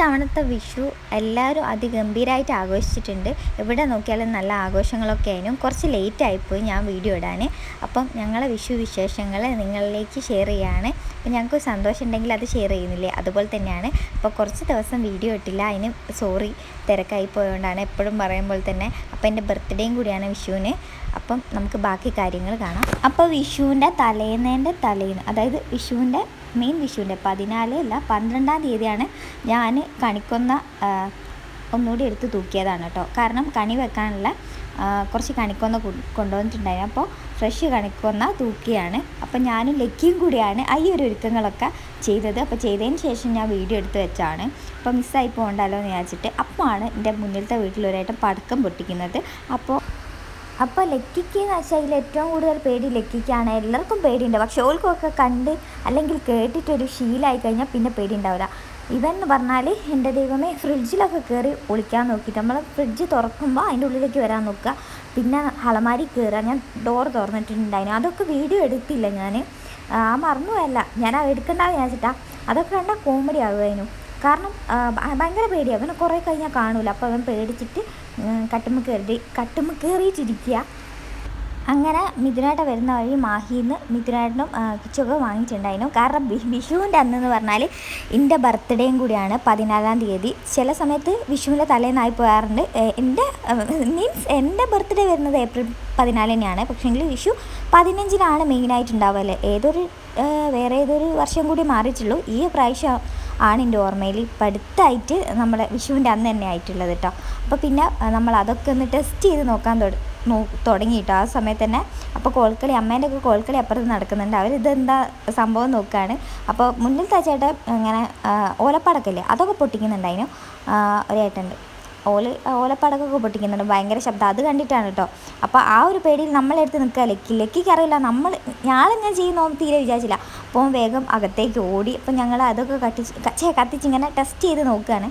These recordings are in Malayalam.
ഇത്തവണത്തെ വിഷു എല്ലാവരും അതിഗംഭീരമായിട്ട് ആഘോഷിച്ചിട്ടുണ്ട്. എവിടെ നോക്കിയാലും നല്ല ആഘോഷങ്ങളൊക്കെ ആയിരുന്നു. കുറച്ച് ലേറ്റ് ആയിപ്പോയി ഞാൻ വീഡിയോ ഇടാൻ അപ്പം ഞങ്ങളെ വിഷു വിശേഷങ്ങൾ നിങ്ങളിലേക്ക് ഷെയർ ചെയ്യാണ്. അപ്പം ഞങ്ങൾക്ക് സന്തോഷം ഉണ്ടെങ്കിൽ അത് ഷെയർ ചെയ്യുന്നില്ലേ? അതുപോലെ തന്നെയാണ്. അപ്പോൾ കുറച്ച് ദിവസം വീഡിയോ ഇട്ടില്ല. അതിന് സോറി തിരക്കായി പോയതുകൊണ്ടാണ് എപ്പോഴും പറയുമ്പോൾ തന്നെ. അപ്പോൾ എന്റെ ബർത്ത്ഡേയും കൂടിയാണ് വിഷുവിന്. അപ്പം നമുക്ക് ബാക്കി കാര്യങ്ങൾ കാണാം. അപ്പോൾ വിഷുവിന്റെ തലേന്നേന്റെ തലേന്ന് അതായത് വിഷുവിന്റെ മെയിൻ വിഷുവിന്റെ പതിനാല് അല്ല പന്ത്രണ്ടാം തീയതിയാണ് ഞാൻ കണിക്കൊന്ന ഒന്നുകൂടി എടുത്ത് തൂക്കിയതാണ് കേട്ടോ. കാരണം കണി വെക്കാനുള്ള കുറച്ച് കണിക്കൊന്ന കൊണ്ടുവന്നിട്ടുണ്ടായിരുന്നു. അപ്പോൾ ഫ്രഷ് കണിക്കൊന്ന തൂക്കിയാണ്. അപ്പോൾ ഞാനും ലക്കിയും കൂടിയാണ് ഈ ഒരു ഒരുക്കങ്ങളൊക്കെ ചെയ്തത്. അപ്പോൾ ചെയ്തതിന് ശേഷം ഞാൻ വീഡിയോ എടുത്ത് വെച്ചാണ്. അപ്പോൾ മിസ്സായി പോകണ്ടല്ലോ എന്ന് വിചാരിച്ചിട്ട് അപ്പോൾ ആണ് എന്റെ മുന്നിലത്തെ വീട്ടിലൊരായിട്ട് പടക്കം പൊട്ടിക്കുന്നത്. അപ്പോൾ അപ്പോൾ ലക്കിക്ക് ഇതിൽ ഏറ്റവും കൂടുതൽ പേടി ലക്കിക്കാണ്. എല്ലാവർക്കും പേടിയുണ്ട്. പക്ഷെ ഓൾക്കൊക്കെ കണ്ട് അല്ലെങ്കിൽ കേട്ടിട്ടൊരു ശീലമായി കഴിഞ്ഞാൽ പിന്നെ പേടി ഉണ്ടാവില്ല ഇവൻ എന്ന് പറഞ്ഞാൽ എന്റെ ദൈവമേ ഫ്രിഡ്ജിലൊക്കെ കയറി ഒളിക്കാൻ നോക്കിയിട്ട് നമ്മൾ ഫ്രിഡ്ജ് തുറക്കുമ്പോൾ അതിന്റെ ഉള്ളിലേക്ക് വരാൻ നോക്കുക. പിന്നെ അളമാരി കയറുക ഞാൻ ഡോർ തുറന്നിട്ടുണ്ടായിരുന്നു അതൊക്കെ വീഡിയോ എടുത്തില്ല ഞാൻ ആ മറന്നുമല്ല ഞാൻ അത് എടുക്കണ്ടെന്ന് വിചാരിച്ചിട്ടാ. അതൊക്കെ കണ്ടാൽ കോമഡി ആകുമായിരുന്നു കാരണം ഭയങ്കര പേടിയാണ് അവന് കുറേ കഴിഞ്ഞാൽ കാണില്ല അപ്പോൾ അവൻ പേടിച്ചിട്ട് കട്ടുമ്മ കയറി കട്ടുമ്മ കയറിയിട്ടിരിക്കുക അങ്ങനെ മിഥുനായിട്ട് വരുന്ന വഴി മാഹിന്ന് മിഥുനായിട്ടും കിച്ചൊക്കെ വാങ്ങിയിട്ടുണ്ടായിരുന്നു കാരണം വിഷുവിന്റെ അന്നെന്ന് പറഞ്ഞാൽ എന്റെ ബർത്ത്ഡേയും കൂടിയാണ് പതിനാലാം തീയതി. ചില സമയത്ത് വിഷുവിന്റെ തലേന്നായി പോകാറുണ്ട്. എന്റെ മീൻസ് എന്റെ ബർത്ത്ഡേ വരുന്നത് ഏപ്രിൽ പതിനാലിനാണ് പക്ഷേങ്കിൽ വിഷു പതിനഞ്ചിനാണ് മെയിനായിട്ട് ഉണ്ടാവുക ഏതൊരു വേറെ ഏതൊരു വർഷം കൂടി മാറിയിട്ടുള്ളൂ. ഈ പ്രാവശ്യം ആണ് എന്റെ ഓർമ്മയിൽ ഇപ്പം അടുത്തായിട്ട് നമ്മുടെ വിഷുവിന്റെ അന്ന് തന്നെ ആയിട്ടുള്ളത് കേട്ടോ അപ്പോൾ പിന്നെ നമ്മൾ അതൊക്കെ ഒന്ന് ടെസ്റ്റ് ചെയ്ത് നോക്കാൻ തുട- നോ തുടങ്ങി ആ സമയത്ത് തന്നെ. അപ്പോൾ കോൽക്കളി അമ്മേന്റെ ഒക്കെ കോൽക്കളി അപ്പുറത്ത് നടക്കുന്നുണ്ട്. അവരിതെന്താ സംഭവം നോക്കുകയാണ് അപ്പോൾ മുന്നിൽ ചേട്ടൻ ഇങ്ങനെ ഓലപ്പടക്കല്ലേ അതൊക്കെ പൊട്ടിക്കുന്നുണ്ട് അതിന് ഒരേട്ടുണ്ട് ഓല ഓലപ്പടക്കൊക്കെ പൊട്ടിക്കുന്നുണ്ട്. ഭയങ്കര ശബ്ദം. അത് കണ്ടിട്ടാണ് കേട്ടോ. അപ്പോൾ ആ ഒരു പേടിയിൽ നമ്മളെടുത്ത് നിൽക്കുക. ലക്കി ലക്കിക്ക് അറിയില്ല. നമ്മൾ ഞാനെങ്ങനെ ചെയ്യുന്നോ തീരെ വിചാരിച്ചില്ല. അപ്പോൾ വേഗം അകത്തേക്ക് ഓടി. അപ്പോൾ ഞങ്ങൾ അതൊക്കെ കത്തിച്ച് ക- ഛേ കത്തിച്ച് ഇങ്ങനെ ടെസ്റ്റ് ചെയ്ത് നോക്കുകയാണ്.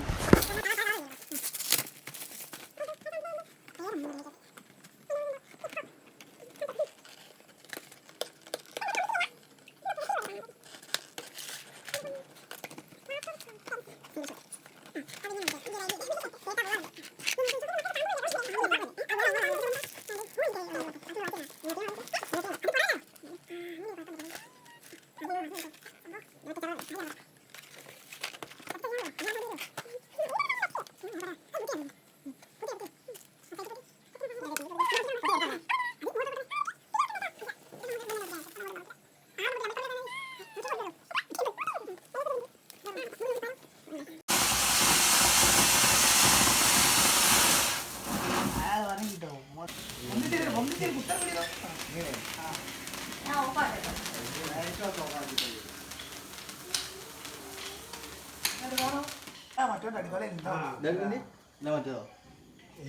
മറ്റേതോ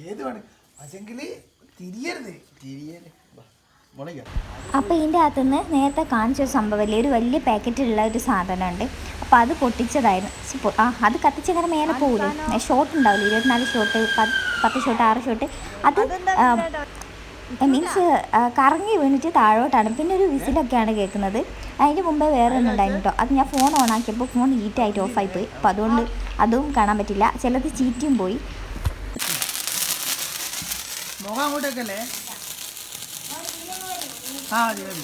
ഏത് വേണം പക്ഷെങ്കിൽ തിരിയരുത്. അപ്പോൾ ഇതിന്റെ അകത്തുനിന്ന് നേരത്തെ കാണിച്ചൊരു സംഭവമില്ലേ ഒരു വലിയ പാക്കറ്റിലുള്ള ഒരു സാധനമുണ്ട്. അപ്പോൾ അത് പൊട്ടിച്ചതായിരുന്നു. ആ അത് കത്തിച്ചങ്ങനെ മേലെ പോകില്ല ഷോട്ട് ഉണ്ടാവില്ല. ഇരുപത്തിനാല് ഷോട്ട് പത്ത് ഷോട്ട് ആറ് ഷോട്ട് അത് മീൻസ് കറങ്ങി വീണിട്ട് താഴോട്ടാണ്. പിന്നെ ഒരു വിസിലൊക്കെയാണ് കേൾക്കുന്നത്. അതിന് മുമ്പേ വേറെ ഒന്നും ഉണ്ടായിരുന്നു കേട്ടോ. അത് ഞാൻ ഫോൺ ഓൺ ആക്കിയപ്പോൾ ഫോൺ ഹീറ്റായിട്ട് ഓഫായി പോയി. അപ്പോൾ അതുകൊണ്ട് അതും കാണാൻ പറ്റില്ല. ചിലത് ചീറ്റിയും പോയി. മുഖം അങ്ങോട്ടേക്കല്ലേ? ആ മതി മതി.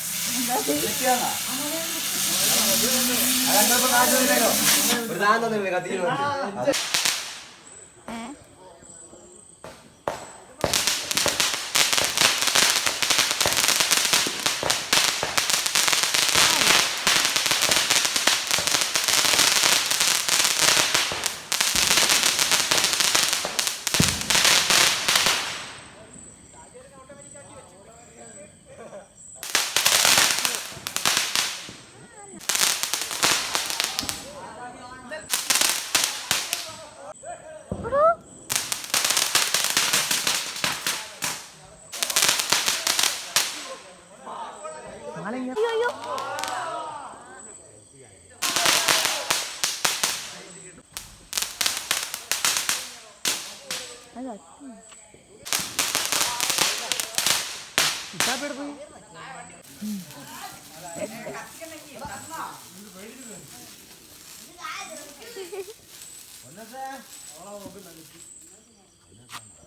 സാധനം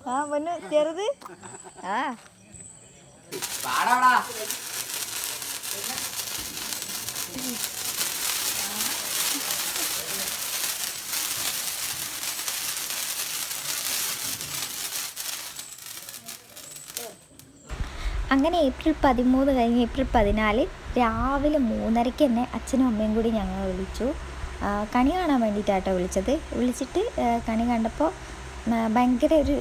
ആ പൊന്നു ചെറുത്? ആ. അങ്ങനെ ഏപ്രിൽ പതിമൂന്ന് കഴിഞ്ഞ് ഏപ്രിൽ പതിനാല് രാവിലെ മൂന്നരയ്ക്ക് തന്നെ അച്ഛനും അമ്മയും കൂടി ഞങ്ങൾ വിളിച്ചു. കണി കാണാൻ വേണ്ടിയിട്ടാട്ടോ വിളിച്ചത്. വിളിച്ചിട്ട് കണി കണ്ടപ്പോൾ ഭയങ്കര ഒരു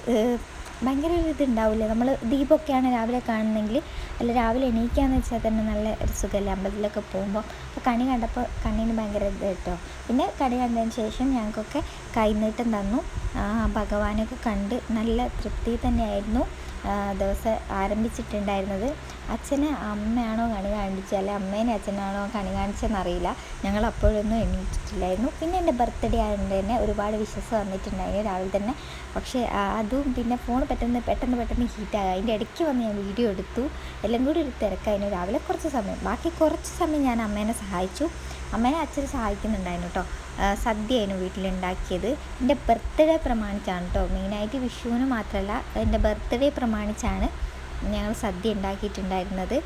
ഭയങ്കര ഒരു ഇതുണ്ടാവില്ലേ നമ്മൾ ദീപമൊക്കെയാണ് രാവിലെ കാണുന്നെങ്കിൽ അല്ല രാവിലെ എണീക്കാന്ന് വെച്ചാൽ തന്നെ നല്ല ഒരു സുഖമല്ലേ അമ്പലത്തിലൊക്കെ പോകുമ്പോൾ അപ്പോൾ കണി കണ്ടപ്പോൾ കണ്ണിന് ഭയങ്കര ഇത് കേട്ടോ. പിന്നെ കണി കണ്ടതിന് ശേഷം ഞങ്ങൾക്കൊക്കെ കൈനീട്ടം തന്നു. ഭഗവാനൊക്കെ കണ്ട് നല്ല തൃപ്തി തന്നെയായിരുന്നു. ദിവസം ആരംഭിച്ചിട്ടുണ്ടായിരുന്നത്. അച്ഛനെ അമ്മയാണോ കണി കാണിച്ചത്? അല്ലെ അമ്മേനെ അച്ഛനാണോ കണി കാണിച്ചതെന്നറിയില്ല. ഞങ്ങൾ അപ്പോഴൊന്നും എണീറ്റിട്ടില്ലായിരുന്നു. പിന്നെ എന്റെ ബർത്ത്ഡേ ആയതുകൊണ്ട് തന്നെ ഒരുപാട് വിശ്വസ് വന്നിട്ടുണ്ടായിരുന്നു രാവിലെ തന്നെ. പക്ഷേ അതും പിന്നെ ഫോൺ പെട്ടെന്ന് പെട്ടെന്ന് പെട്ടെന്ന് ഹീറ്റാകുക അതിന്റെ ഇടയ്ക്ക് വന്ന് ഞാൻ വീഡിയോ എടുത്തു. എല്ലാം കൂടി ഒരു തിരക്കായിരുന്നു. രാവിലെ കുറച്ച് സമയം. ബാക്കി കുറച്ച് സമയം ഞാൻ അമ്മേനെ സഹായിച്ചു. അമ്മേനെ അച്ഛൻ സഹായിക്കുന്നുണ്ടായിരുന്നു കേട്ടോ സദ്യയായിരുന്നു വീട്ടിലുണ്ടാക്കിയത്. എന്റെ ബർത്ത്ഡേ പ്രമാണിച്ചാണ് കേട്ടോ മെയിനായിട്ട് വിഷുവിന് മാത്രമല്ല എന്റെ ബർത്ത്ഡേ പ്രമാണിച്ചാണ് ഞങ്ങൾ സദ്യ ഉണ്ടാക്കിയിട്ടുണ്ടായിരുന്നത്.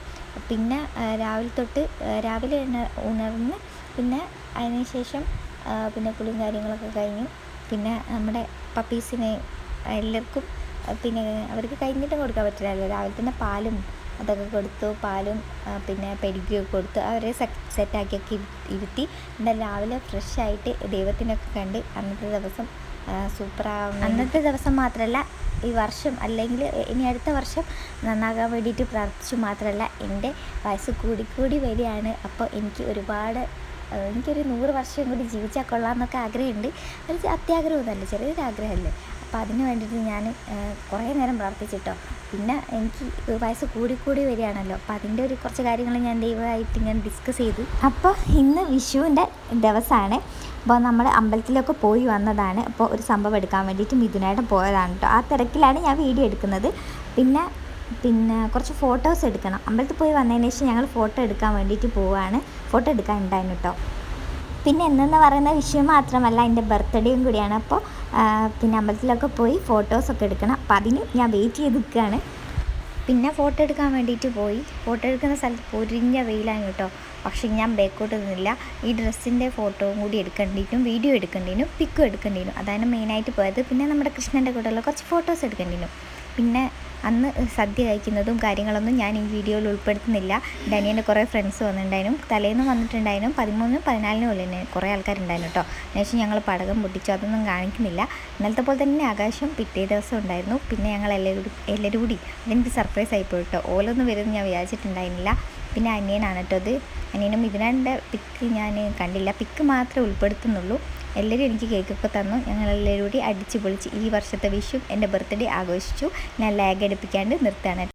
പിന്നെ രാവിലെ തൊട്ട് രാവിലെ ഉണർന്ന് പിന്നെ അതിനുശേഷം പിന്നെ കുളിയും കാര്യങ്ങളൊക്കെ കഴിഞ്ഞു. പിന്നെ നമ്മുടെ പപ്പീസിനെ എല്ലാവർക്കും പിന്നെ അവർക്ക് കഴിഞ്ഞിട്ടും കൊടുക്കാൻ പറ്റില്ലല്ലോ രാവിലെ തന്നെ പാലും അതൊക്കെ കൊടുത്തു പാലും പിന്നെ പെഡിഗ്രിയൊക്കെ കൊടുത്തു. അവരെ സെറ്റാക്കിയൊക്കെ ഇരുത്തി. എന്നാൽ രാവിലെ ഫ്രഷ് ആയിട്ട് ദൈവത്തിനൊക്കെ കണ്ട് അന്നത്തെ ദിവസം സൂപ്പറാവും അന്നത്തെ ദിവസം മാത്രമല്ല ഈ വർഷം അല്ലെങ്കിൽ ഇനി അടുത്ത വർഷം നന്നാകാൻ വേണ്ടിയിട്ട് പ്രാർത്ഥിച്ചു മാത്രമല്ല എന്റെ വയസ്സ് കൂടിക്കൂടി വരികയാണ്. അപ്പോൾ എനിക്ക് ഒരുപാട് എനിക്കൊരു നൂറ് വർഷം കൂടി ജീവിച്ചാൽ കൊള്ളാമെന്നൊക്കെ ആഗ്രഹമുണ്ട്. അത് അത്യാഗ്രഹമൊന്നുമല്ല ചെറിയൊരു ആഗ്രഹമല്ലേ? അപ്പോൾ അതിന് വേണ്ടിയിട്ട് ഞാൻ കുറേ നേരം പ്രാർത്ഥിച്ചിട്ടോ. പിന്നെ എനിക്ക് വയസ്സ് കൂടിക്കൂടി വരികയാണല്ലോ. അപ്പോൾ അതിന്റെ ഒരു കുറച്ച് കാര്യങ്ങൾ ഞാൻ ദൈവമായിട്ട് ഇങ്ങനെ ഡിസ്കസ് ചെയ്തു. അപ്പോൾ ഇന്ന് വിഷുവിന്റെ ദിവസമാണ്. അപ്പോൾ നമ്മൾ അമ്പലത്തിലൊക്കെ പോയി വന്നതാണ്. അപ്പോൾ ഒരു സംഭവം എടുക്കാൻ വേണ്ടിയിട്ട് മിഥുനായിട്ട് പോയതാണ് കേട്ടോ. ആ തിരക്കിലാണ് ഞാൻ വീഡിയോ എടുക്കുന്നത്. പിന്നെ പിന്നെ കുറച്ച് ഫോട്ടോസ് എടുക്കണം. അമ്പലത്തിൽ പോയി വന്നതിന് ശേഷം ഞങ്ങൾ ഫോട്ടോ എടുക്കാൻ വേണ്ടിയിട്ട് പോവുകയാണ് ഫോട്ടോ എടുക്കാൻ ഉണ്ടായിരുന്നു കേട്ടോ. പിന്നെ എന്നെന്ന് പറയുന്ന വിഷയം മാത്രമല്ല എന്റെ ബർത്ത്ഡേയും കൂടിയാണ്. അപ്പോൾ പിന്നെ അമ്പലത്തിലൊക്കെ പോയി ഫോട്ടോസൊക്കെ എടുക്കണം. അപ്പോൾ അതിന് ഞാൻ വെയിറ്റ് ചെയ്ത് നിൽക്കുകയാണ് പിന്നെ ഫോട്ടോ എടുക്കാൻ വേണ്ടിയിട്ട് പോയി. ഫോട്ടോ എടുക്കുന്ന സ്ഥലത്ത് പൊരിഞ്ഞ വെയിലാണ് കേട്ടോ. പക്ഷേ ഞാൻ ബേക്കോട്ട് നിന്നില്ല ഈ ഡ്രസ്സിന്റെ ഫോട്ടോയും കൂടി എടുക്കേണ്ടിയിട്ടും വീഡിയോ എടുക്കേണ്ടിനും പിക്കും എടുക്കേണ്ടിനും അതാണ് മെയിനായിട്ട് പോയത്. പിന്നെ നമ്മുടെ കൃഷ്ണന്റെ കൂടെയുള്ള കുറച്ച് ഫോട്ടോസ് എടുക്കേണ്ടിനും പിന്നെ അന്ന് സദ്യ കഴിക്കുന്നതും കാര്യങ്ങളൊന്നും ഞാൻ ഈ വീഡിയോയിൽ ഉൾപ്പെടുത്തുന്നില്ല. എന്റെ കുറേ ഫ്രണ്ട്സ് വന്നിട്ടുണ്ടായിരുന്നു. തലേന്ന് വന്നിട്ടുണ്ടായിരുന്നു. പതിമൂന്നും പതിനാലിനും ഉള്ളിൽ കുറേ ആൾക്കാരുണ്ടായിരുന്നു കേട്ടോ. അതിനുശേഷം ഞങ്ങൾ പടകം പൊട്ടിച്ചു അതൊന്നും കാണിക്കുന്നില്ല. ഇന്നലത്തെ പോലെ തന്നെ ആകാശം പിറ്റേ ദിവസം ഉണ്ടായിരുന്നു. പിന്നെ ഞങ്ങൾ എല്ലാവരും എല്ലാവരും കൂടി അതെനിക്ക് സർപ്രൈസ് ആയിപ്പോയി കേട്ടോ. ഓലൊന്നും വരുമെന്ന് ഞാൻ വിചാരിച്ചിട്ടുണ്ടായിരുന്നില്ല. പിന്നെ അനിയനാണ് കേട്ടോ അത് അനിയനും ഇതിനാന്റെ പിക്ക് ഞാൻ കണ്ടില്ല. പിക്ക് മാത്രമേ ഉൾപ്പെടുത്തുന്നുള്ളൂ. എല്ലാവരും എനിക്ക് കേക്കൊക്കെ തന്നു. ഞങ്ങൾ എല്ലാവരും കൂടി അടിച്ചു പൊളിച്ച് ഈ വർഷത്തെ വിഷു എന്റെ ബർത്ത്ഡേ ആഘോഷിച്ചു. ഞാൻ ലാഗ് അടുപ്പിക്കാണ്ട് നിർത്തുകയാണ്.